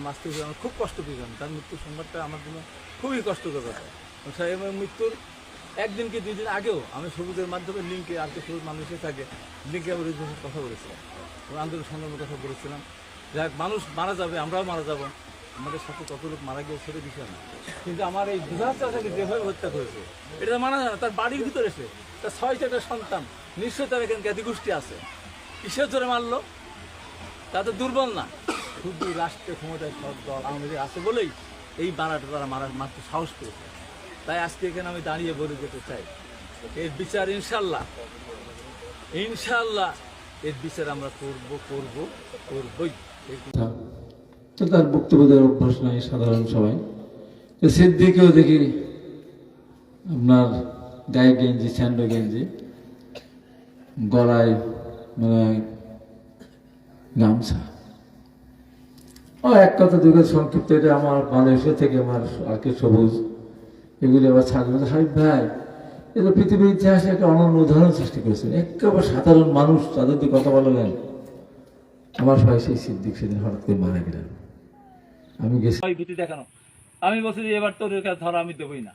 আমার হিসেবে আমার খুব কষ্ট পেয়েছিলাম তার মৃত্যুর সংবাদটা আমার জন্য খুবই কষ্টকর ব্যাপার। মৃত্যুর একদিন কি দুই দিন আগেও আমি সবুজের মাধ্যমে লিঙ্কে আর সবুজ মানুষের থাকে, লিঙ্কে আমি রেজিস্ট্রেশন কথা বলেছিলাম। আন্দোলন সংগ্রামের কথা বলেছিলাম। যাক মানুষ মারা যাবে, আমরাও মারা যাব। আমাদের সাথে কত লোক মারা গিয়ে সেটা বিষয় না। কিন্তু আমার এই বিভাগ চাষাকে যেভাবে হত্যা করেছে, এটা মানা যায় না। তার বাড়ির ভিতরে এসে তার ছয় চারটা সন্তান, নিশ্চয়ই তার এখানে জ্ঞাতি গোষ্ঠী আছে। কিসের জোরে মারলো? তা তো দুর্বল না। শুধু রাষ্ট্রীয় ক্ষমতায় সব দল লীগ আছে বলেই এই মারাটা তারা মারা মারতে সাহস পেয়েছে। তাই আজকে এখানে আমি দাঁড়িয়ে বলে যেতে চাই। এর বিচার ইনশাল্লাহ ইনশাল্লাহ এর বিচার আমরা করব করব, করবই। তো তার বক্তব্য দেওয়ার অভ্যাস নাই সাধারণ সবাই। সিদ্দিকেও দেখি আপনার গায়ে গেঞ্জি, স্যান্ডো গেঞ্জি। গলায় মানে গামছা। ও এক কথা দুই কথা সংক্ষিপ্ত এটা আমার মালয়েশিয়া থেকে আমার আর কি সবুজ। এগুলি আবার ছাগল সাহেব ভাই এটা পৃথিবীর ইতিহাসে একটা অনন্য উদাহরণ সৃষ্টি করেছেন একেবারে সাধারণ মানুষ তাদের দিয়ে কথা বললেন আমার ভাই সেই সিদ্দিক সেদিন হঠাৎ করে মারা গেলেন। আমি গেছি। ভীতি দেখানো। আমি বলছি যে এবার তোর কাছে ধরা আমি দেবই না।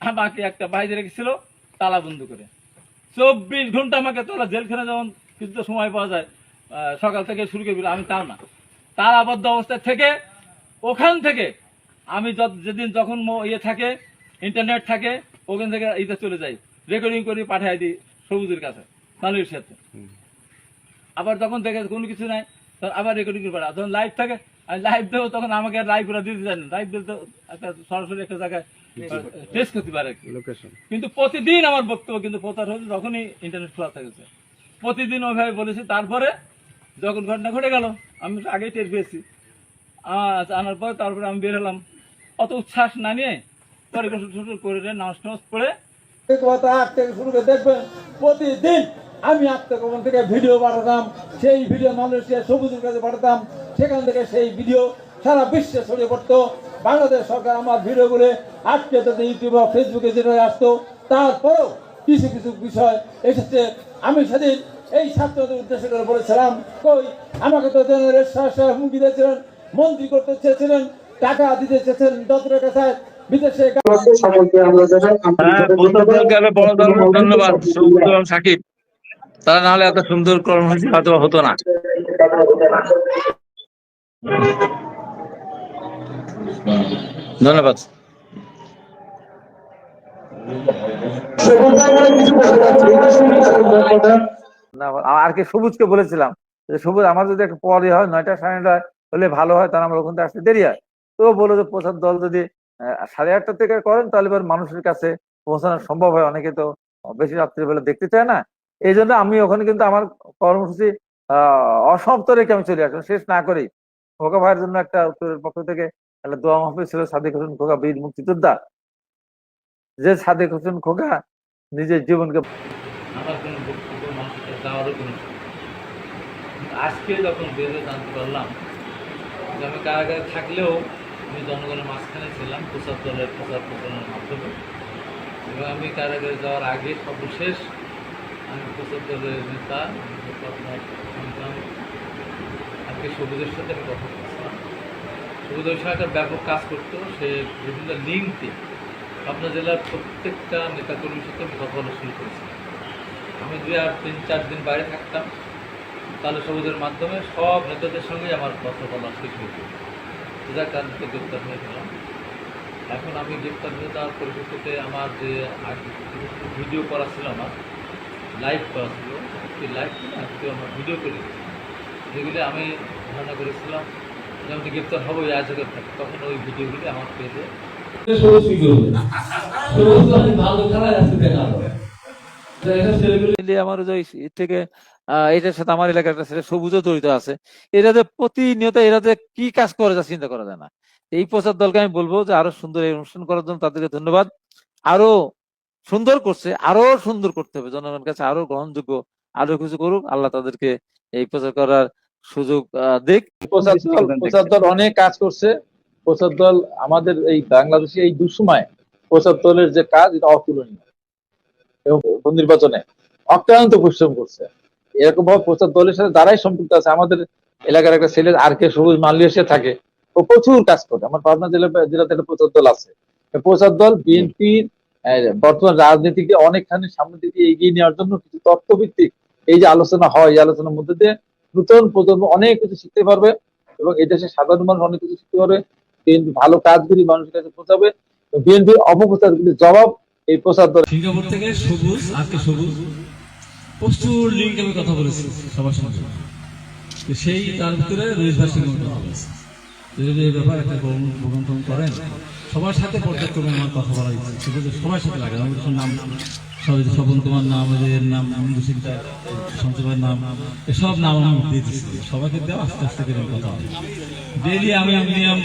আমাকে একটা বাইরে রেখেছিল তালা বন্ধ করে। চব্বিশ ঘণ্টা আমাকে তোরা জেলখানে যেমন কিছুটা সময় পাওয়া যায় সকাল থেকে শুরু করে দিল, আমি তাও না। তালাবদ্ধ অবস্থায় থেকে ওখান থেকে আমি যেদিন যখন ইয়ে থাকে ইন্টারনেট থাকে ওখান থেকে ইতে চলে যাই। রেকর্ডিং করে পাঠাই দিই সবুজের কাছে মানুষের সাথে। আবার যখন দেখে কোনো কিছু নাই তখন আবার রেকর্ডিং করে পাঠায় যখন লাইভ থাকে আমি লাইভ দেবো তখন আমাকে লাইভ করে দিতে জানেন লাইভ দিলে তো একটা সরাসরি একটা জায়গায় টেস্ট করতে পারে কিন্তু প্রতিদিন আমার বক্তব্য কিন্তু প্রচার হচ্ছে যখনই ইন্টারনেট খোলা থাকেছে প্রতিদিন ওইভাবে বলেছি তারপরে যখন ঘটনা ঘটে গেল, আমি আগেই টের পেয়েছি। আনার পর তারপরে আমি বের হলাম। অত উচ্ছ্বাস না নিয়ে পরে গোসল করে নামাজ টামাজ পড়ে কথা থেকে শুরু করে দেখবেন, প্রতিদিন আমি আত্মগোপন থেকে ভিডিও পাঠাতাম সেই ভিডিও মালয়েশিয়া সবুজের কাছে পাঠাতাম, সেখান থেকে সেই ভিডিও সারা বিশ্বে ছড়িয়ে পড়তো। বাংলাদেশ সরকার আমার ভিডিওগুলো আজকে তাদের ইউটিউব ফেসবুকে যেটা আসতো, তারপরেও কিছু কিছু বিষয় এসেছে। আমি সেদিন এই ছাত্রদের উদ্দেশ্য করে বলেছিলাম কই আমাকে তো জেনারেল শাহ হুমকি দিয়েছিলেন মন্ত্রী করতে চেয়েছিলেন টাকা দিতে চেয়েছিলেন বিদেশে হ্যাঁ বোতলকে বড় ধরনের ধন্যবাদ। সাকিব তারা না হলে এত সুন্দর কর্মসূচি হয়তো হতো না। ধন্যবাদ। না, আর কি সবুজকে বলেছিলাম যে সবুজ আমার যদি একটা পরে হয় নয়টা সাড়ে নয়টা হলে ভালো হয় তাহলে আমরা ওখান থেকে আসতে দেরি হয়। তো ও বলল যে প্রচার দল যদি সাড়ে আটটা থেকে করেন তাহলে এবার মানুষের কাছে পৌঁছানো সম্ভব হয়। অনেকে তো বেশি রাত্রিবেলা দেখতে চায় না। এই জন্য আমি ওখানে কিন্তু আমার কর্মসূচি অসমাপ্ত রেখে আমি চলে আসলাম শেষ না করেই। খোকা ভাইয়ের জন্য একটা উত্তরের পক্ষ থেকে একটা দোয়া মাহফিল ছিল সাদেক হোসেন খোকা বীর মুক্তিযোদ্ধা। যে সাদেক হোসেন খোকা নিজের জীবনকে মানুষের দেওয়ারও কোনো আজকে যখন বেরোয় জানতে পারলাম যে আমি কারাগারে থাকলেও আমি জনগণের মাঝখানে ছিলাম প্রচার দলের প্রচার প্রচারের মাধ্যমে। এবং আমি কারাগারে যাওয়ার আগে সর্বশেষ আমি প্রচার দলের নেতা আজকে সবুজের সাথে আমি কথা বলছিলাম। সবুজের সাথে একটা ব্যাপক কাজ করতো, সে বিভিন্ন লিঙ্কে আপনার জেলার প্রত্যেকটা নেতাকর্মীর সাথে আমি কথা বলা শুরু করেছি আমি দুই আর তিন চার দিন বাইরে থাকতাম। তাহলে সবুজের মাধ্যমে সব নেতাদের সঙ্গে আমার কথা শেষ হয়েছে যার কারণে গ্রেপ্তার হয়ে গেলাম। এখন আমি গ্রেপ্তার হয়ে যাওয়ার পরিপ্রেক্ষিতে আমার যে ভিডিও করা ছিল আমার লাইভ করা ছিল সেই লাইভ আজকে আমার ভিডিও করে যেগুলি আমি ধারণা করেছিলাম যে আমি গ্রেপ্তার হব এই আজকের থাকে তখন ওই ভিডিওগুলি আমার পেজে মিলিয়ে আমার থেকে এটার সাথে আমার এলাকার সবুজও জড়িত আছে। এরা যে প্রতিনিয়ত এরা যে কি কাজ করে যা চিন্তা করা যায় না। এই প্রচার দলকে আমি বলব যে আরও সুন্দর এই অনুষ্ঠান করার জন্য তাদেরকে ধন্যবাদ। আরও সুন্দর করছে আরও সুন্দর করতে হবে। জনগণের কাছে আরও গ্রহণযোগ্য আরও কিছু করুক আল্লাহ তাদেরকে এই প্রচার করার সুযোগ আহ, দিক। প্রচার দল প্রচার দল অনেক কাজ করছে। প্রচার দল আমাদের এই বাংলাদেশে এই দুঃসময় প্রচার দলের যে কাজ এটা অতুলনীয়। নির্বাচনে অক্লান্ত পরিশ্রম করছে। এরকম ভাবে প্রচার দলের সাথে সম্পৃক্ত আছে, আমাদের এলাকার একটা ছেলে, আর কে সবুজ মালয়েশিয়া থাকে, ও প্রচুর কাজ করে। আমার পাবনা জেলা জেলাতে একটা প্রচার দল আছে। প্রচার দল বিএনপির বর্তমান রাজনীতিকে অনেকখানি সামনের দিকে এগিয়ে নেওয়ার জন্য কিছু তত্ত্বভিত্তিক এই যে আলোচনা হয়, এই আলোচনার মধ্যে দিয়ে নতুন প্রজন্ম অনেক কিছু শিখতে পারবে এবং এই দেশের সাধারণ মানুষ অনেক কিছু শিখতে পারবে। বিএনপি ভালো কাজগুলি মানুষের কাছে পৌঁছাবে। বিএনপির অপপ্রচারগুলি জবাব এই সিঙ্গাপুর থেকে সবুজ আজকে সবুজ? প্রচুর লিঙ্ক আমি কথা বলেছি সবার সঙ্গে। সেই তার ভিতরে রয়েশ ভাই সঙ্গে যদি এই ব্যাপার একটা করেন, সবার সাথে পর্যায়ক্রমে আমার কথা বলা উচিত সেটা সবার সাথে লাগে আমার নাম সবাই স্বপন কুমার নাম এর নাম সিং সঞ্চয়ের নাম, এসব নাম আমি দিয়ে দিচ্ছি সবাইকে দেওয়া আস্তে আস্তে কথা হবে ডেলি আমি মিনিমাম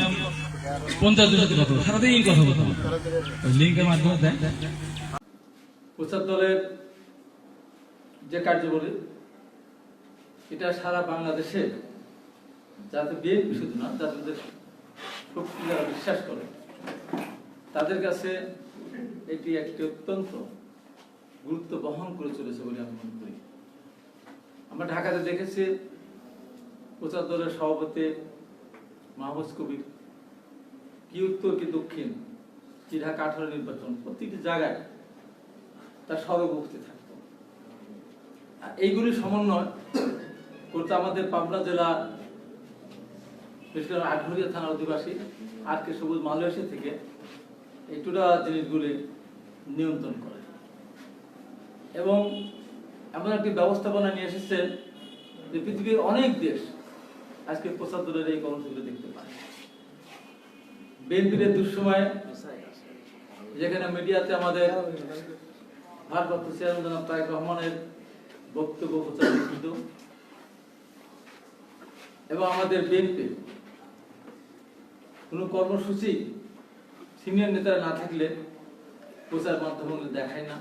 যে কার্যকরী এটা সারা বাংলাদেশে যাতে শুধু না যাদের বিশ্বাস করে, তাদের কাছে এটি একটি অত্যন্ত গুরুত্ব বহন করে চলেছে বলে আমি মনে করি। আমরা ঢাকাতে দেখেছি প্রচার দলের সভাপতি মাহবুজ কবির কি উত্তর কি দক্ষিণ? কি ঢাকা আঠারো নির্বাচন, প্রতিটি জায়গায় তার সরব উপস্থিত থাকতো এইগুলি সমন্বয় করতে আমাদের পাবনা জেলা বিশেষ করে আটঘরিয়া থানার অধিবাসী আর কে সবুজ মালয়েশিয়া থেকে এই টোটা জিনিসগুলি নিয়ন্ত্রণ করে। এবং এমন একটি ব্যবস্থাপনা নিয়ে এসেছে যে পৃথিবীর অনেক দেশ আজকে দলের এই কর্মসূচিগুলো দেখতে বিএনপির দুঃসময়ে যেখানে মিডিয়াতে আমাদের ভারপ্রাপ্ত চেয়ারম্যান তারেক রহমানের বক্তব্য প্রচার লিখিত এবং আমাদের বিএনপি কোনো কর্মসূচি সিনিয়র নেতারা না থাকলে প্রচার মাধ্যমগুলো দেখায় না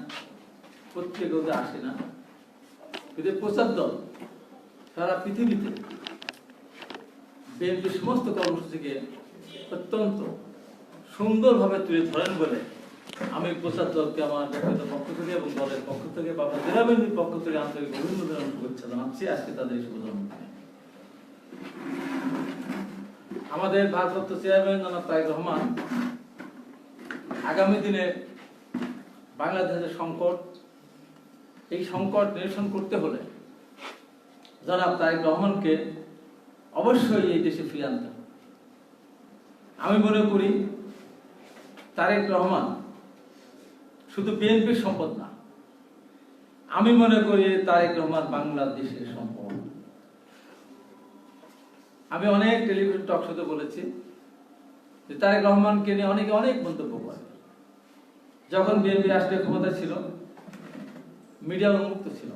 পত্রিকা ওদের আসে না। কিন্তু প্রচার দল সারা পৃথিবীতে বিএনপির সমস্ত কর্মসূচিকে অত্যন্ত সুন্দরভাবে তুলে ধরেন বলে আমি প্রচার দলকে আমার ব্যক্তিগত পক্ষ থেকে এবং দলের পক্ষ থেকে বা আমার জেলা বিএনপির পক্ষ থেকে আন্তরিক অভিনন্দন শুভেচ্ছা জানাচ্ছি আজকে তাদের শুভ। আমাদের ভারপ্রাপ্ত চেয়ারম্যান জনাব তারেক রহমান আগামী দিনে বাংলাদেশের সংকট, এই সংকট নিরসন করতে হলে জনাব তারেক রহমানকে অবশ্যই এই দেশে ফিরে আনতে আমি মনে করি তারেক রহমান শুধু বিএনপির সম্পদ না। আমি মনে করি তারেক রহমান বাংলাদেশের সম্পদ। আমি অনেক টেলিভিশন টক শোতে বলেছি যে তারেক রহমানকে নিয়ে অনেকে অনেক মন্তব্য করে। যখন বিএনপি রাষ্ট্রীয় ক্ষমতা ছিল, মিডিয়া উন্মুক্ত ছিল।